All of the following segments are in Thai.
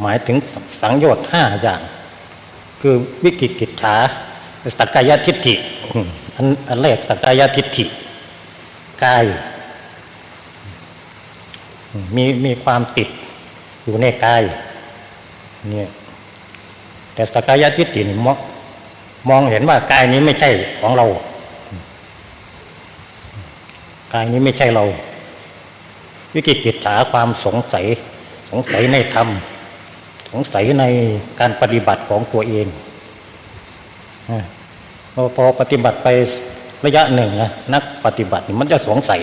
หมายถึงสังโยชน์ห้าอย่าง คือวิกิกิจฉาสักกายทิฏฐิอันอันแรกสักกายทิฏฐิกายมีมีความติดอยู่ในกายเนี่ยแต่สักกายทิฏฐิมองมองเห็นว่ากายนี้ไม่ใช่ของเรา กายนี้ไม่ใช่เรา วิกิกิจฉาความสงสัย สงสัยในธรรม สงสัยในการปฏิบัติของตัวเองพอปฏิบัติไประยะหนึ่งนะนักปฏิบัติมันจะสงสัย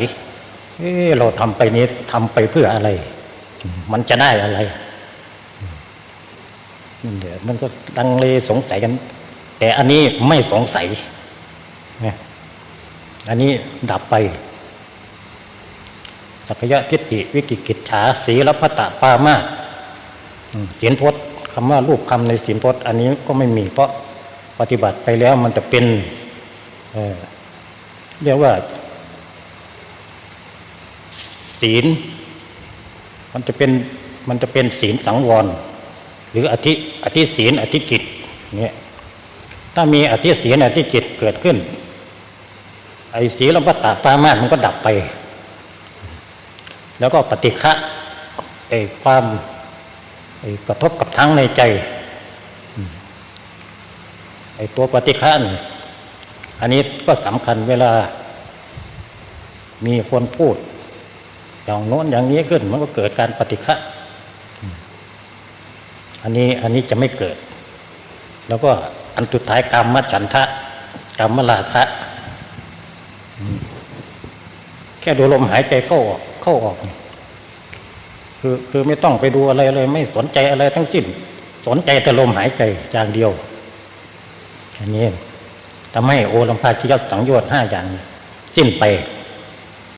เออเราทำไปนี้ทำไปเพื่ออะไร มันจะได้อะไรเดี๋ยวมันก็ลังเลสงสัยกัน แต่อันนี้ไม่สงสัยอันนี้ดับไปสักยะทิฏฐิวิกิกิจฉาสีลพัตตปามาสอืม ศีลพจน์คำว่ารูปคำในศีลพจน์ อันนี้ก็ไม่มีเพราะปฏิบัติไปแล้วมันจะเป็นเเรียกว่า ศีล มันจะเป็นมันจะเป็นศีลสังวร หรืออธิอธิศีลอธิกิจเนี่ยถ้ามีอธิศีลอธิกิจเกิดขึ้น ไอ้ศีลพัตตปามาสมันก็ดับไป แล้วก็ปฏิฆะไอ้ความ กระทบกับทั้งในใจไอ้ตัวปฏิฆะนี่อันนี้ก็สำคัญเวลา มีคนพูด อย่างโน้นอย่างนี้ขึ้น มันก็เกิดการปฏิฆะอืมอันนี้อันนี้จะไม่เกิด แล้วก็อันสุดท้ายกรรมมฉันทะกรรมลาคะแค่ดูลมหายใจเข้าออกเข้าออกนี่ คือคือไม่ต้องไปดูอะไรเลย ไม่สนใจอะไรทั้งสิ้น สนใจแต่ลมหายใจอย่างเดียวอันนี้ทำให้โอลัมพาคิยสังโยชน์ห้าอย่าง สิ้นไป